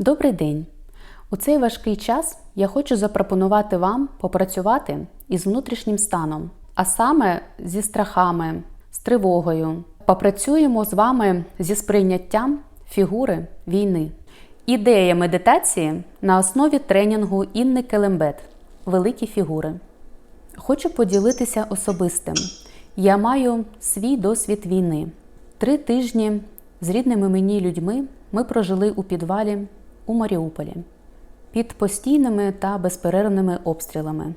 Добрий день! У цей важкий час я хочу запропонувати вам попрацювати із внутрішнім станом, а саме зі страхами, з тривогою. Попрацюємо з вами зі сприйняттям фігури війни. Ідея медитації на основі тренінгу Інни Келембет Великі фігури. Хочу поділитися особистим. Я маю свій досвід війни. Три тижні з рідними мені людьми ми прожили у підвалі у Маріуполі під постійними та безперервними обстрілами,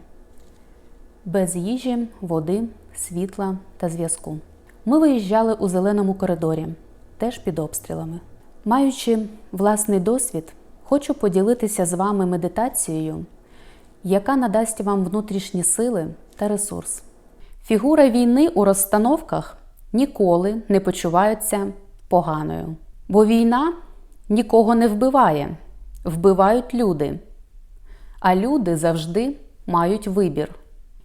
без їжі, води, світла та зв'язку. Ми виїжджали у зеленому коридорі, теж під обстрілами. Маючи власний досвід, хочу поділитися з вами медитацією, яка надасть вам внутрішні сили та ресурс. Фігура війни у розстановках ніколи не почувається поганою, бо війна нікого не вбиває, вбивають люди. А люди завжди мають вибір.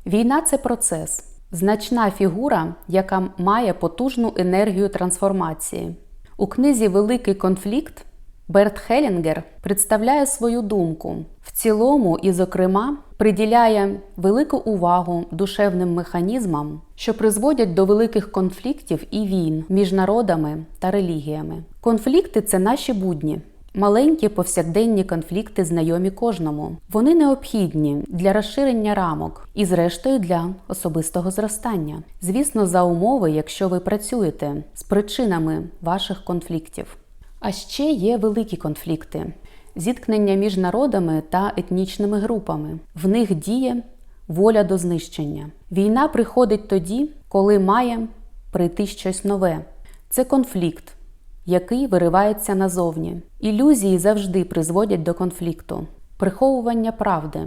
Війна це процес, значна фігура, яка має потужну енергію трансформації. У книзі Великий конфлікт Берт Хелінгер представляє свою думку в цілому і, зокрема, приділяє велику увагу душевним механізмам, що призводять до великих конфліктів і війн між народами та релігіями. Конфлікти це наші будні. Маленькі повсякденні конфлікти знайомі кожному. Вони необхідні для розширення рамок і, зрештою, для особистого зростання. Звісно, за умови, якщо ви працюєте з причинами ваших конфліктів. А ще є великі конфлікти, зіткнення між народами та етнічними групами. В них діє воля до знищення. Війна приходить тоді, коли має прийти щось нове. Це конфлікт, який виривається назовні. Ілюзії завжди призводять до конфлікту. Приховування правди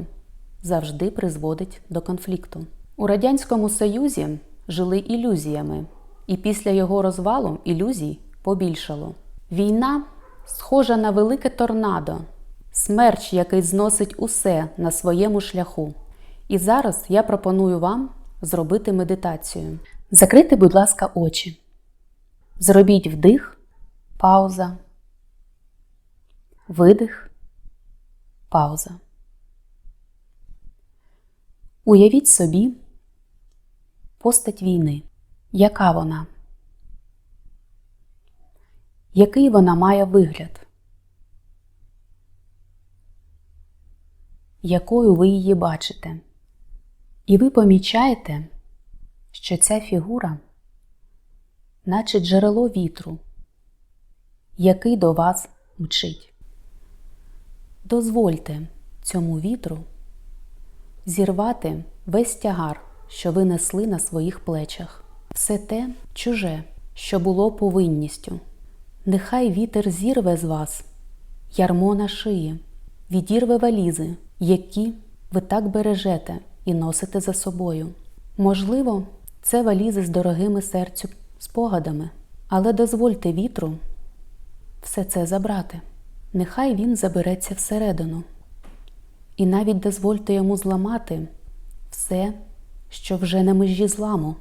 завжди призводить до конфлікту. У Радянському Союзі жили ілюзіями, і після його розвалу ілюзій побільшало. Війна схожа на велике торнадо, смерч, який зносить усе на своєму шляху. І зараз я пропоную вам зробити медитацію. Закрийте, будь ласка, очі. Зробіть вдих, пауза, видих, пауза. Уявіть собі постать війни. Яка вона? Який вона має вигляд? Якою ви її бачите? І ви помічаєте, що ця фігура, наче джерело вітру, який до вас мчить. Дозвольте цьому вітру зірвати весь тягар, що ви несли на своїх плечах, все те чуже, що було повинністю. Нехай вітер зірве з вас ярмо на шиї, відірве валізи, які ви так бережете і носите за собою. Можливо, це валізи з дорогими серцю спогадами, але дозвольте вітру все це забрати. Нехай він забереться всередину. І навіть дозвольте йому зламати все, що вже на межі зламу,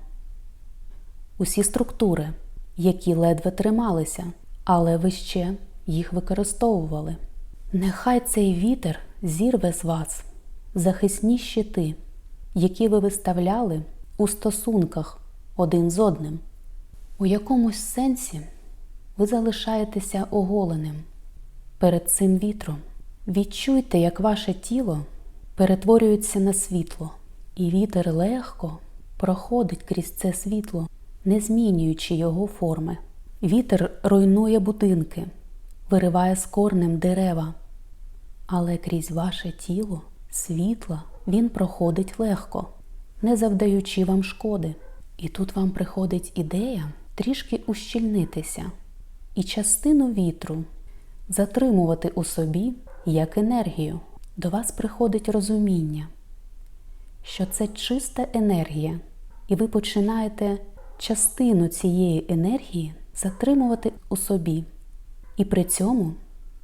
усі структури, які ледве трималися але ви ще їх використовували. Нехай цей вітер зірве з вас захисні щити, які ви виставляли у стосунках один з одним. У якомусь сенсі ви залишаєтеся оголеним перед цим вітром. Відчуйте, як ваше тіло перетворюється на світло, і вітер легко проходить крізь це світло, не змінюючи його форми. Вітер руйнує будинки, вириває з корнем дерева, але крізь ваше тіло, світла, він проходить легко, не завдаючи вам шкоди. І тут вам приходить ідея трішки ущільнитися і частину вітру затримувати у собі як енергію. До вас приходить розуміння, що це чиста енергія, і ви починаєте частину цієї енергії затримувати у собі і при цьому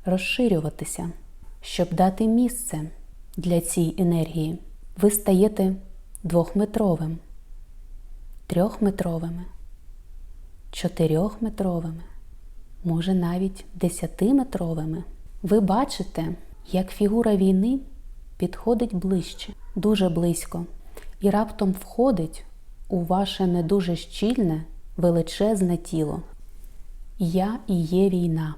розширюватися, щоб дати місце для цієї енергії. Ви стаєте двохметровим, трьохметровими, чотирьохметровими, може навіть десятиметровими. Ви бачите, як фігура війни підходить ближче, дуже близько, і раптом входить у ваше не дуже щільне, величезне тіло. Я і є війна.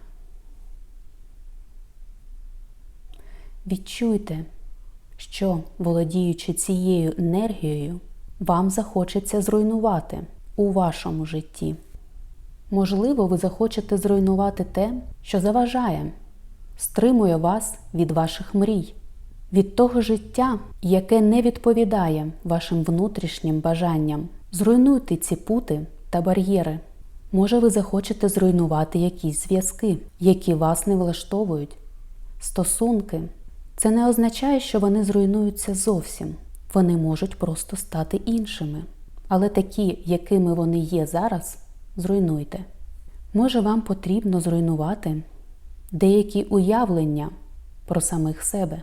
Відчуйте, що, володіючи цією енергією, вам захочеться зруйнувати у вашому житті. Можливо, ви захочете зруйнувати те, що заважає, стримує вас від ваших мрій, від того життя, яке не відповідає вашим внутрішнім бажанням. Зруйнуйте ці пути та бар'єри. Може, ви захочете зруйнувати якісь зв'язки, які вас не влаштовують, стосунки. Це не означає, що вони зруйнуються зовсім. Вони можуть просто стати іншими. Але такі, якими вони є зараз, зруйнуйте. Може, вам потрібно зруйнувати деякі уявлення про самих себе.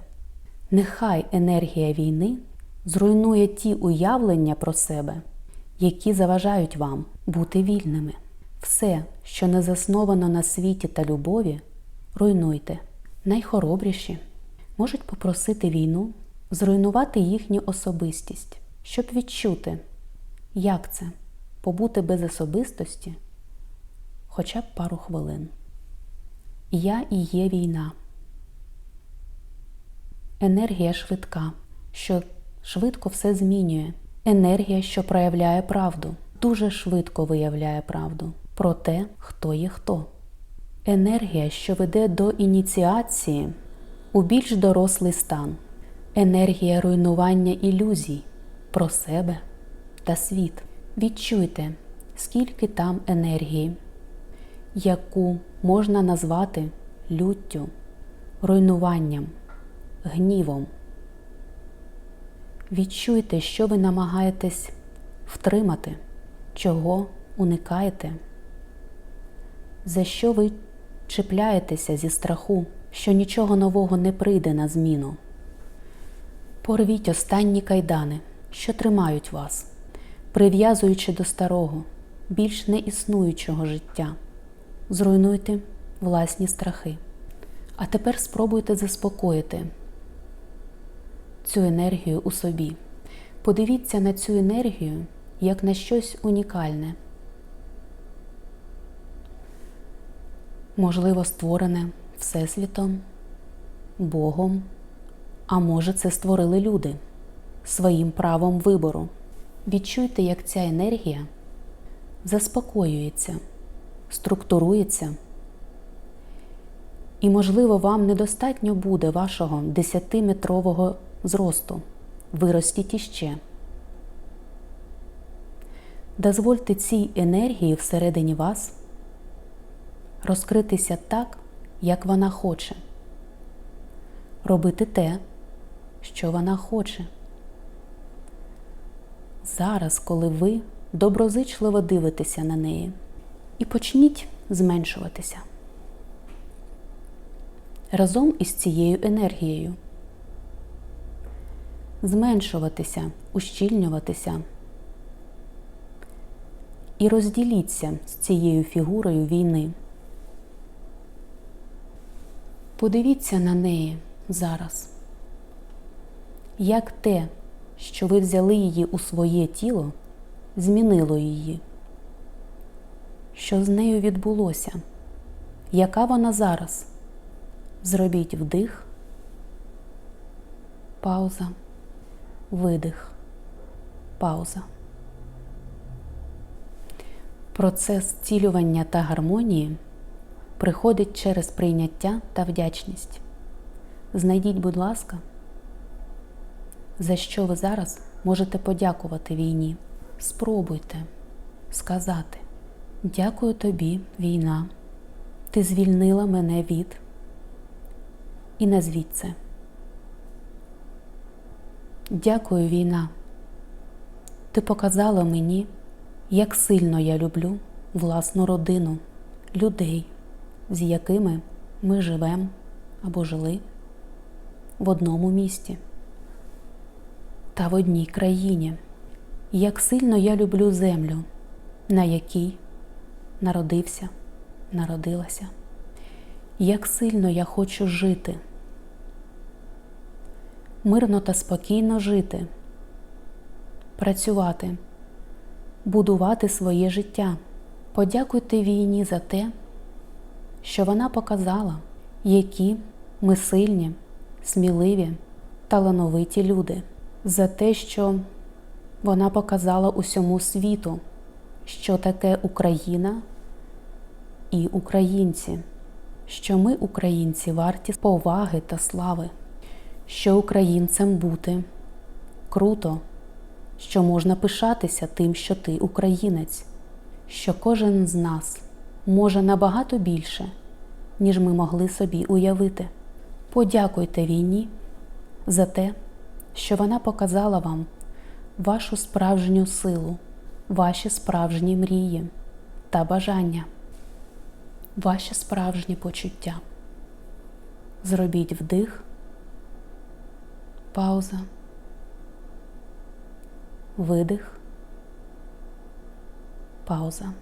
Нехай енергія війни зруйнує ті уявлення про себе, які заважають вам бути вільними. Все, що не засновано на світі та любові, руйнуйте. Найхоробріші можуть попросити війну зруйнувати їхню особистість, щоб відчути, як це побути без особистості хоча б пару хвилин. Я і є війна. Енергія швидка, що швидко все змінює. Енергія, що проявляє правду, дуже швидко виявляє правду про те, хто є хто. Енергія, що веде до ініціації у більш дорослий стан, енергія руйнування ілюзій про себе та світ. Відчуйте, скільки там енергії, яку можна назвати люттю, руйнуванням, гнівом. Відчуйте, що ви намагаєтесь втримати, чого уникаєте, за що ви чіпляєтеся зі страху, що нічого нового не прийде на зміну. Порвіть останні кайдани, що тримають вас, прив'язуючи до старого, більш не існуючого життя. Зруйнуйте власні страхи. А тепер спробуйте заспокоїти цю енергію у собі. Подивіться на цю енергію як на щось унікальне, можливо, створене Всесвітом, Богом, а може, це створили люди своїм правом вибору. Відчуйте, як ця енергія заспокоюється, структурується. І, можливо, вам недостатньо буде вашого 10-метрового зросту. Виростіть іще. Дозвольте цій енергії всередині вас розкритися так, як вона хоче, робити те, що вона хоче. Зараз, коли ви доброзичливо дивитеся на неї, і почніть зменшуватися разом із цією енергією. Зменшуватися, ущільнюватися і розділіться з цією фігурою війни. Подивіться на неї зараз, як те, що ви взяли її у своє тіло, змінило її. Що з нею відбулося? Яка вона зараз? Зробіть вдих, пауза, видих, пауза. Процес зцілювання та гармонії приходить через прийняття та вдячність. Знайдіть, будь ласка, за що ви зараз можете подякувати війні. Спробуйте сказати: Дякую тобі, війна, ти звільнила мене від і назвіть це. Дякую, війна. Ти показала мені, як сильно я люблю власну родину, людей, з якими ми живемо або жили в одному місті та в одній країні. Як сильно я люблю землю, на якій народився, народилася. як сильно я хочу жити, мирно та спокійно жити, працювати, будувати своє життя. Подякуйте війні за те, що вона показала, які ми сильні, сміливі, талановиті люди, за те, що вона показала усьому світу, що таке Україна і українці, що ми, українці, варті поваги та слави, що українцем бути круто, що можна пишатися тим, що ти українець, що кожен з нас може набагато більше, ніж ми могли собі уявити. Подякуйте війні за те, що вона показала вам вашу справжню силу, ваші справжні мрії та бажання, ваші справжні почуття. Зробіть вдих, пауза, видих, пауза.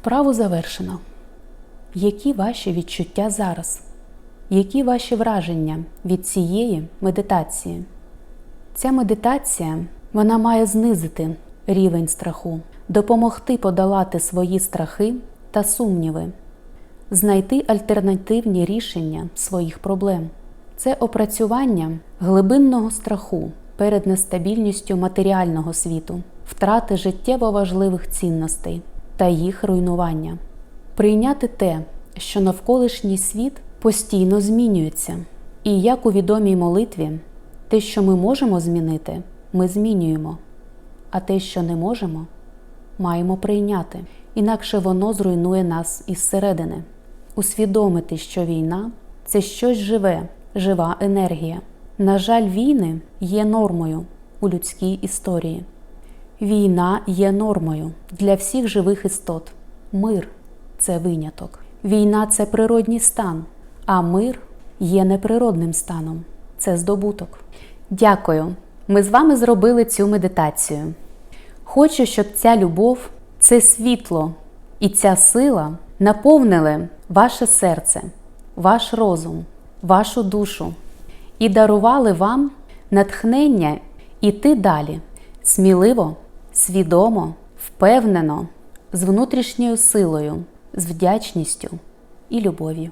Вправу завершено. Які ваші відчуття зараз? Які ваші враження від цієї медитації? Ця медитація вона має знизити рівень страху, допомогти подолати свої страхи та сумніви, знайти альтернативні рішення своїх проблем. Це опрацювання глибинного страху перед нестабільністю матеріального світу, втрати життєво важливих цінностей та їх руйнування, прийняти те, що навколишній світ постійно змінюється. І як у відомій молитві, те, що ми можемо змінити, ми змінюємо, а те, що не можемо, маємо прийняти, інакше воно зруйнує нас із середини. Усвідомити, що війна це щось живе, жива енергія. На жаль, війни є нормою у людській історії. Війна є нормою для всіх живих істот. Мир це виняток. Війна це природній стан, а мир є неприродним станом. Це здобуток. Дякую. Ми з вами зробили цю медитацію. Хочу, щоб ця любов, це світло і ця сила наповнили ваше серце, ваш розум, вашу душу і дарували вам натхнення іти далі сміливо, свідомо, впевнено, з внутрішньою силою, з вдячністю і любов'ю.